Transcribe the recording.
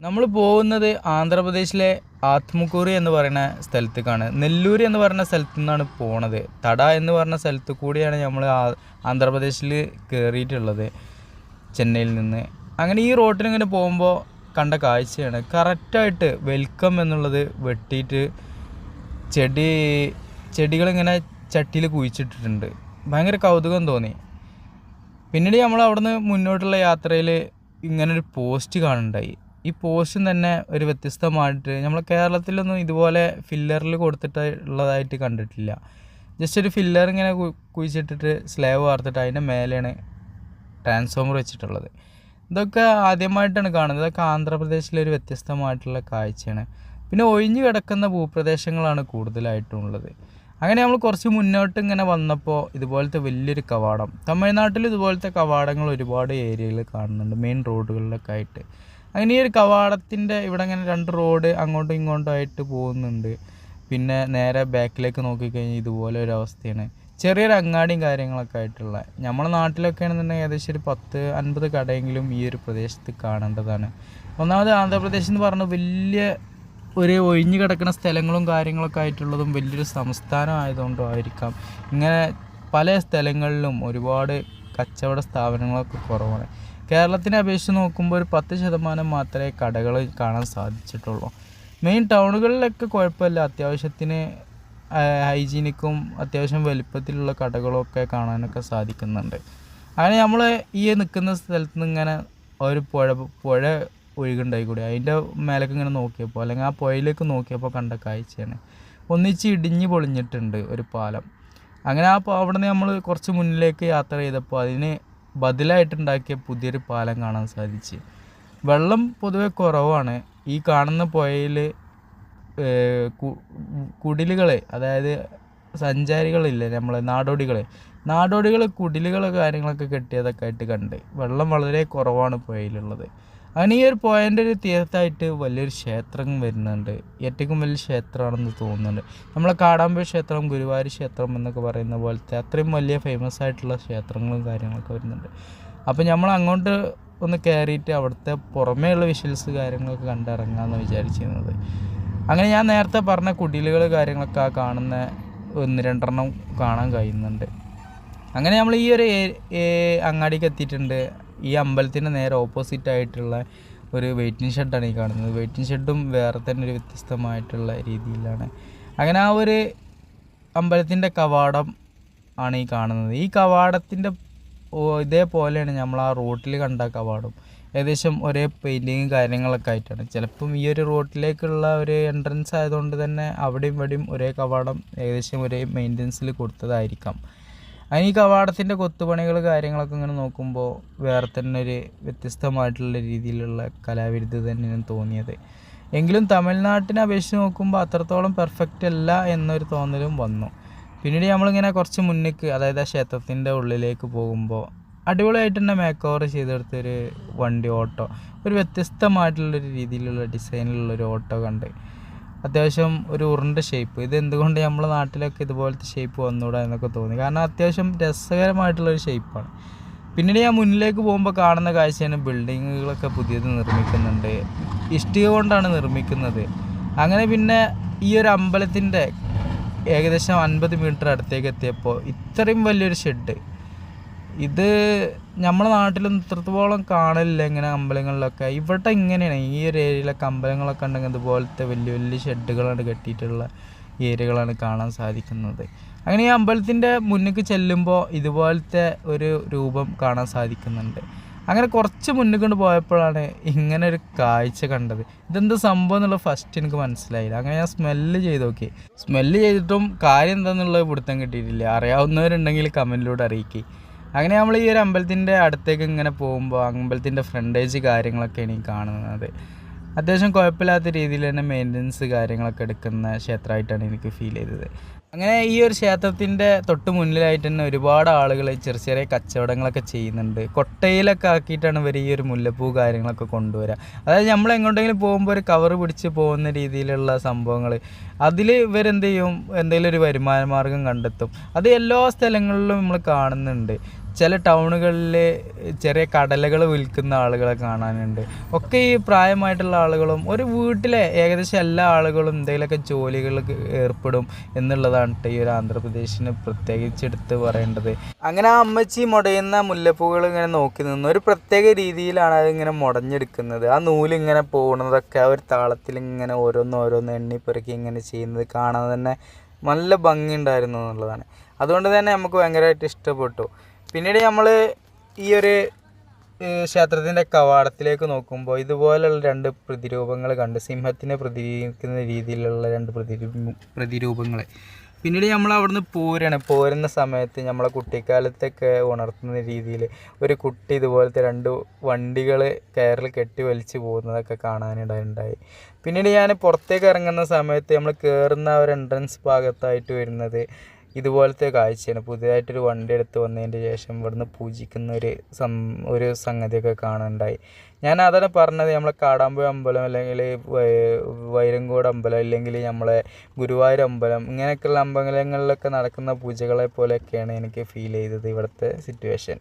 നമ്മൾ പോകുന്നത് ആന്ധ്രാപ്രദേശിലെ ആത്മക്കൂറി എന്ന് പറയുന്ന സ്ഥലത്തേക്കാണ്. നെല്ലൂർ എന്ന് പറയുന്ന സ്ഥലത്തു നിന്നാണ് പോണത്. തട എന്ന് പറഞ്ഞ സ്ഥലത്ത് കൂടിയാണ് നമ്മൾ ആന്ധ്രാപ്രദേശിൽ കയറിയിട്ടുള്ളത് ചെന്നൈയിൽ നിന്ന്. അങ്ങനെ ഈ റോട്ടിലിങ്ങനെ പോകുമ്പോൾ കണ്ട കാഴ്ചയാണ്. കറക്റ്റായിട്ട് വെൽക്കം എന്നുള്ളത് വെട്ടിയിട്ട് ചെടി ചെടികളിങ്ങനെ ചട്ടിയിൽ കുഴിച്ചിട്ടിട്ടുണ്ട്. ഭയങ്കര കൗതുകം തോന്നി. പിന്നീട് നമ്മൾ അവിടുന്ന് മുന്നോട്ടുള്ള യാത്രയിൽ ഇങ്ങനൊരു പോസ്റ്റ് കാണുന്നുണ്ടായി ഈ പോസ്റ്റും തന്നെ ഒരു വ്യത്യസ്തമായിട്ട് നമ്മൾ കേരളത്തിലൊന്നും ഇതുപോലെ ഫില്ലറിൽ കൊടുത്തിട്ട് ഉള്ളതായിട്ട് കണ്ടിട്ടില്ല. ജസ്റ്റ് ഒരു ഫില്ലർ ഇങ്ങനെ കുഴിച്ചിട്ടിട്ട് സ്ലേവ് വാർത്തിട്ട് അതിന്റെ മേലെയാണ് ട്രാൻസ്ഫോമർ വെച്ചിട്ടുള്ളത്. ഇതൊക്കെ ആദ്യമായിട്ടാണ് കാണുന്നത്. ഇതൊക്കെ ആന്ധ്രാപ്രദേശിലെ ഒരു വ്യത്യസ്തമായിട്ടുള്ള കാഴ്ചയാണ്. പിന്നെ ഒഴിഞ്ഞു കിടക്കുന്ന ഭൂപ്രദേശങ്ങളാണ് കൂടുതലായിട്ടും ഉള്ളത് അങ്ങനെ നമ്മൾ കുറച്ച് മുന്നോട്ട് ഇങ്ങനെ വന്നപ്പോൾ ഇതുപോലത്തെ വലിയൊരു കവാടം. തമിഴ്നാട്ടിൽ ഇതുപോലത്തെ കവാടങ്ങൾ ഒരുപാട് ഏരിയയിൽ കാണുന്നുണ്ട് മെയിൻ റോഡുകളിലൊക്കെ ആയിട്ട്. അങ്ങനെ ഈ ഒരു കവാടത്തിന്റെ ഇവിടെ ഇങ്ങനെ രണ്ട് റോഡ് അങ്ങോട്ടും ഇങ്ങോട്ടും ആയിട്ട് പോകുന്നുണ്ട്. പിന്നെ നേരെ ബാക്കിലേക്ക് നോക്കിക്കഴിഞ്ഞാൽ ഇതുപോലെ ഒരു അവസ്ഥയാണ്. ചെറിയൊരു അങ്ങാടിയും കാര്യങ്ങളൊക്കെ ആയിട്ടുള്ള. നമ്മുടെ നാട്ടിലൊക്കെ ആണെന്നുണ്ടെങ്കിൽ ഏകദേശം ഒരു പത്ത് അൻപത് കടയെങ്കിലും ഈ ഒരു പ്രദേശത്ത് കാണേണ്ടതാണ്. ഒന്നാമത് ആന്ധ്രാപ്രദേശ് എന്ന് പറഞ്ഞാൽ വലിയ ഒരു ഒഴിഞ്ഞു കിടക്കുന്ന സ്ഥലങ്ങളും കാര്യങ്ങളൊക്കെ ആയിട്ടുള്ളതും വലിയൊരു സംസ്ഥാനം ആയതുകൊണ്ടും ആയിരിക്കാം ഇങ്ങനെ പല സ്ഥലങ്ങളിലും ഒരുപാട് കച്ചവട സ്ഥാപനങ്ങളൊക്കെ കുറവാണ്. കേരളത്തിനെ അപേക്ഷിച്ച് നോക്കുമ്പോൾ ഒരു പത്ത് ശതമാനം മാത്രമേ കടകൾ കാണാൻ സാധിച്ചിട്ടുള്ളൂ. മെയിൻ ടൗണുകളിലൊക്കെ കുഴപ്പമില്ല. അത്യാവശ്യത്തിന് ഹൈജീനിക്കും അത്യാവശ്യം വലിപ്പത്തിലുള്ള കടകളൊക്കെ കാണാനൊക്കെ സാധിക്കുന്നുണ്ട്. അങ്ങനെ നമ്മൾ ഈ നിൽക്കുന്ന സ്ഥലത്ത് നിന്ന് ഇങ്ങനെ ഒരു പുഴ പുഴ ഒഴുകുണ്ടായി കൂടി അതിന്റെ മേലേക്ക് ഇങ്ങനെ നോക്കിയപ്പോൾ അല്ലെങ്കിൽ ആ പുഴയിലേക്ക് നോക്കിയപ്പോൾ കണ്ട കാഴ്ചയാണ്. ഒന്നിച്ച് ഇടിഞ്ഞ് പൊളിഞ്ഞിട്ടുണ്ട് ഒരു പാലം. അങ്ങനെ ആ അവിടെ അവിടുന്ന് നമ്മൾ കുറച്ച് മുന്നിലേക്ക് യാത്ര ചെയ്തപ്പോൾ അതിന് ബദലായിട്ടുണ്ടാക്കിയ പുതിയൊരു പാലം കാണാൻ സാധിച്ചു. വെള്ളം പൊതുവെ കുറവാണ്. ഈ കാണുന്ന പുഴയിൽ കുടിലുകളെ അതായത് സഞ്ചാരികളില്ലേ നമ്മളെ നാടോടികളെ. നാടോടികൾ കുടിലുകൾ കാര്യങ്ങളൊക്കെ കെട്ടിയതൊക്കെ ആയിട്ട് കണ്ട്. വെള്ളം വളരെ കുറവാണ് പുഴയിലുള്ളത്. അങ്ങനെ ഈ ഒരു പുഴന്റെ ഒരു തീർത്തായിട്ട് വലിയൊരു ക്ഷേത്രം വരുന്നുണ്ട്. ഏറ്റവും വലിയ ക്ഷേത്രമാണെന്ന് തോന്നുന്നുണ്ട്. നമ്മളെ കാടാമ്പുഴ ക്ഷേത്രം ഗുരുവായൂർ ക്ഷേത്രം എന്നൊക്കെ പറയുന്ന പോലത്തെ അത്രയും വലിയ ഫേമസ് ആയിട്ടുള്ള ക്ഷേത്രങ്ങളും കാര്യങ്ങളൊക്കെ വരുന്നുണ്ട്. അപ്പോൾ നമ്മൾ അങ്ങോട്ട് ഒന്ന് കയറിയിട്ട് അവിടുത്തെ പുറമേയുള്ള വിഷ്വൽസ് കാര്യങ്ങളൊക്കെ കണ്ടിറങ്ങാമെന്ന് വിചാരിച്ചിരുന്നത്. അങ്ങനെ ഞാൻ നേരത്തെ പറഞ്ഞ കുടിലുകൾ കാര്യങ്ങളൊക്കെ ആ കാണുന്ന ഒന്ന് രണ്ടെണ്ണം കാണാൻ കഴിയുന്നുണ്ട്. അങ്ങനെ നമ്മൾ ഈ ഒരു അങ്ങാടിക്ക് എത്തിയിട്ടുണ്ട്. ഈ അമ്പലത്തിന്റെ നേരെ ഓപ്പോസിറ്റ് ആയിട്ടുള്ള ഒരു വെയിറ്റിംഗ് ഷെഡാണ് ഈ കാണുന്നത്. വെയിറ്റിംഗ് ഷെഡും വേറെ തന്നെ ഒരു വ്യത്യസ്തമായിട്ടുള്ള രീതിയിലാണ്. അങ്ങനെ ആ ഒരു അമ്പലത്തിന്റെ കവാടം ആണ് ഈ കാണുന്നത്. ഈ കവാടത്തിന്റെ ഇതേപോലെയാണ് നമ്മൾ ആ റോട്ടിൽ കണ്ട കവാടം. ഏകദേശം ഒരേ പെയിന്റിങ് കാര്യങ്ങളൊക്കെ ആയിട്ടാണ്. ചിലപ്പം ഈ ഒരു റോട്ടിലേക്കുള്ള ഒരു എൻട്രൻസ് ആയതുകൊണ്ട് തന്നെ അവിടെയും ഇവിടെയും ഒരേ കവാടം ഏകദേശം ഒരേ മെയിന്റനൻസിൽ കൊടുത്തതായിരിക്കാം. അതിന് ഈ കവാടത്തിന്റെ കൊത്തുപണികൾ കാര്യങ്ങളൊക്കെ ഇങ്ങനെ നോക്കുമ്പോൾ വേറെ തന്നെ ഒരു വ്യത്യസ്തമായിട്ടുള്ള രീതിയിലുള്ള കലാവിരുദ്ധ തന്നെയാണ് തോന്നിയത്. എങ്കിലും തമിഴ്നാട്ടിനെ അപേക്ഷിച്ച് നോക്കുമ്പോൾ അത്രത്തോളം പെർഫെക്റ്റ് അല്ല എന്നൊരു തോന്നലും വന്നു. പിന്നീട് നമ്മളിങ്ങനെ കുറച്ച് മുന്നിക്ക് അതായത് ആ ക്ഷേത്രത്തിന്റെ ഉള്ളിലേക്ക് പോകുമ്പോൾ അടിപൊളിയായിട്ട് തന്നെ മേക്ക് ഓവർ ചെയ്തെടുത്തൊരു വണ്ടി ഓട്ടോ ഒരു വ്യത്യസ്തമായിട്ടുള്ളൊരു രീതിയിലുള്ള ഡിസൈനിലുള്ളൊരു ഓട്ടോ കണ്ട്. അത്യാവശ്യം ഒരു ഉരുണ്ട ഷേപ്പ് ഇത് എന്തുകൊണ്ട് നമ്മുടെ നാട്ടിലൊക്കെ ഇതുപോലത്തെ ഷേപ്പ് വന്നുകൂടാ എന്നൊക്കെ തോന്നി. കാരണം അത്യാവശ്യം രസകരമായിട്ടുള്ളൊരു ഷേപ്പാണ് പിന്നീട് ഞാൻ മുന്നിലേക്ക് പോകുമ്പോൾ കാണുന്ന കാഴ്ചയാണ് ബിൽഡിങ്ങുകളൊക്കെ പുതിയത് നിർമ്മിക്കുന്നുണ്ട്. ഇഷ്ടിക കൊണ്ടാണ് നിർമ്മിക്കുന്നത്. അങ്ങനെ പിന്നെ ഈ ഒരു അമ്പലത്തിന്റെ ഏകദേശം അൻപത് മീറ്റർ അടുത്തേക്ക് എത്തിയപ്പോൾ ഇത്രയും വലിയൊരു ഷെഡ് ഇത് നമ്മുടെ നാട്ടിലൊന്നും ഇത്രത്തോളം കാണലില്ല ഇങ്ങനെ അമ്പലങ്ങളിലൊക്കെ. ഇവിടെ ഇങ്ങനെയാണ്. ഈ ഒരു ഏരിയയിലൊക്കെ അമ്പലങ്ങളൊക്കെ ഉണ്ടെങ്കിൽ ഇതുപോലത്തെ വലിയ വലിയ ഷെഡുകളാണ് കെട്ടിയിട്ടുള്ള ഏരിയകളാണ് കാണാൻ സാധിക്കുന്നത്. അങ്ങനെ ഈ അമ്പലത്തിന്റെ മുന്നിലേക്ക് ചെല്ലുമ്പോൾ ഇതുപോലത്തെ ഒരു രൂപം കാണാൻ സാധിക്കുന്നുണ്ട്. അങ്ങനെ കുറച്ച് മുന്നിൽ കൊണ്ട് പോയപ്പോഴാണ് ഇങ്ങനെ ഒരു കാഴ്ച കണ്ടത്. ഇതെന്ത് സംഭവം എന്നുള്ളത് ഫസ്റ്റ് എനിക്ക് മനസ്സിലായില്ല. അങ്ങനെ ഞാൻ സ്മെല്ല് ചെയ്ത് നോക്കി. സ്മെല്ല് ചെയ്തിട്ടും കാര്യം എന്താണെന്നുള്ളത് പിടുത്തം കിട്ടിയിട്ടില്ല. അറിയാവുന്നവരുണ്ടെങ്കിൽ കമന്റിലൂടെ അറിയിക്കുക അങ്ങനെ നമ്മൾ ഈ ഒരു അമ്പലത്തിന്റെ അടുത്തേക്ക് ഇങ്ങനെ പോകുമ്പോൾ അമ്പലത്തിന്റെ ഫ്രണ്ടേജ് കാര്യങ്ങളൊക്കെയാണ് ഈ കാണുന്നത്. അത്യാവശ്യം കുഴപ്പമില്ലാത്ത രീതിയിൽ തന്നെ മെയിന്റനൻസ് കാര്യങ്ങളൊക്കെ എടുക്കുന്ന ക്ഷേത്രമായിട്ടാണ് എനിക്ക് ഫീൽ ചെയ്തത്. അങ്ങനെ ഈ ഒരു ക്ഷേത്രത്തിന്റെ തൊട്ട് മുന്നിലായിട്ട് തന്നെ ഒരുപാട് ആളുകൾ ചെറിയ ചെറിയ കച്ചവടങ്ങളൊക്കെ ചെയ്യുന്നുണ്ട്. കൊട്ടയിലൊക്കെ ആക്കിയിട്ടാണ് ഇവർ ഈ ഒരു മുല്ലപ്പൂ കാര്യങ്ങളൊക്കെ കൊണ്ടുവരിക അതായത് നമ്മൾ എങ്ങോട്ടെങ്കിലും പോകുമ്പോൾ ഒരു കവർ പിടിച്ച് പോകുന്ന രീതിയിലുള്ള സംഭവങ്ങൾ അതിൽ ഇവരെന്ത് ചെയ്യും? എന്തെങ്കിലും ഒരു വരുമാന മാർഗം കണ്ടെത്തും. അത് എല്ലാ സ്ഥലങ്ങളിലും നമ്മൾ കാണുന്നുണ്ട്. ചില ടൗണുകളിൽ ചെറിയ കടലകൾ വിൽക്കുന്ന ആളുകളെ കാണാനുണ്ട്. ഒക്കെ ഈ പ്രായമായിട്ടുള്ള ആളുകളും ഒരു വീട്ടിലെ ഏകദേശം എല്ലാ ആളുകളും എന്തെങ്കിലുമൊക്കെ ജോലികളിൽ ഏർപ്പെടും എന്നുള്ളതാണ് ഈ ഒരു ആന്ധ്രാപ്രദേശിന് പ്രത്യേകിച്ച് എടുത്ത് പറയേണ്ടത്. അങ്ങനെ ആ അമ്മച്ചി മുടയുന്ന മുല്ലപ്പൂകൾ ഇങ്ങനെ നോക്കി നിന്ന്. ഒരു പ്രത്യേക രീതിയിലാണ് അതിങ്ങനെ മുടഞ്ഞെടുക്കുന്നത്. ആ നൂലിങ്ങനെ പോകുന്നതൊക്കെ ആ ഒരു താളത്തിൽ ഇങ്ങനെ ഓരോന്ന് ഓരോന്ന് എണ്ണിപ്പെറുക്കി ഇങ്ങനെ ചെയ്യുന്നത് കാണാൻ തന്നെ നല്ല ഭംഗിയുണ്ടായിരുന്നു എന്നുള്ളതാണ്. അതുകൊണ്ട് തന്നെ നമുക്ക് ഭയങ്കരമായിട്ട് ഇഷ്ടപ്പെട്ടു. പിന്നീട് നമ്മൾ ഈ ഒരു ക്ഷേത്രത്തിന്റെ കവാടത്തിലേക്ക് നോക്കുമ്പോൾ ഇതുപോലെയുള്ള രണ്ട് പ്രതിരൂപങ്ങൾ കണ്ട് സിംഹത്തിനെ പ്രതികരിക്കുന്ന രീതിയിലുള്ള രണ്ട് പ്രതിരൂപ പ്രതിരൂപങ്ങൾ പിന്നീട് നമ്മൾ അവിടുന്ന് പോരാണ്. പോരുന്ന സമയത്ത് നമ്മളെ കുട്ടിക്കാലത്തൊക്കെ ഉണർത്തുന്ന രീതിയിൽ ഒരു കുട്ടി ഇതുപോലത്തെ രണ്ട് വണ്ടികൾ കയറിൽ കെട്ടി വലിച്ച് പോകുന്നതൊക്കെ കാണാനിടയുണ്ടായി. പിന്നീട് ഞാൻ പുറത്തേക്ക് ഇറങ്ങുന്ന സമയത്ത് നമ്മൾ കയറുന്ന ഒരു എൻട്രൻസ് ഭാഗത്തായിട്ട് വരുന്നത് ഇതുപോലത്തെ കാഴ്ചയാണ്. പുതിയതായിട്ടൊരു വണ്ടി എടുത്ത് വന്നതിന്റെ ശേഷം ഇവിടുന്ന് പൂജിക്കുന്ന ഒരു സം ഒരു സംഗതിയൊക്കെ കാണുന്നുണ്ടായി ഞാൻ അതാണ് പറഞ്ഞത് നമ്മളെ കാടാമ്പുഴ അമ്പലം അല്ലെങ്കിൽ വൈരങ്കോട് അമ്പലം അല്ലെങ്കിൽ നമ്മളെ ഗുരുവായൂർ അമ്പലം ഇങ്ങനെയൊക്കെയുള്ള അമ്പലങ്ങളിലൊക്കെ നടക്കുന്ന പൂജകളെ പോലെയൊക്കെയാണ് എനിക്ക് ഫീൽ ചെയ്തത് ഇവിടുത്തെ സിറ്റുവേഷൻ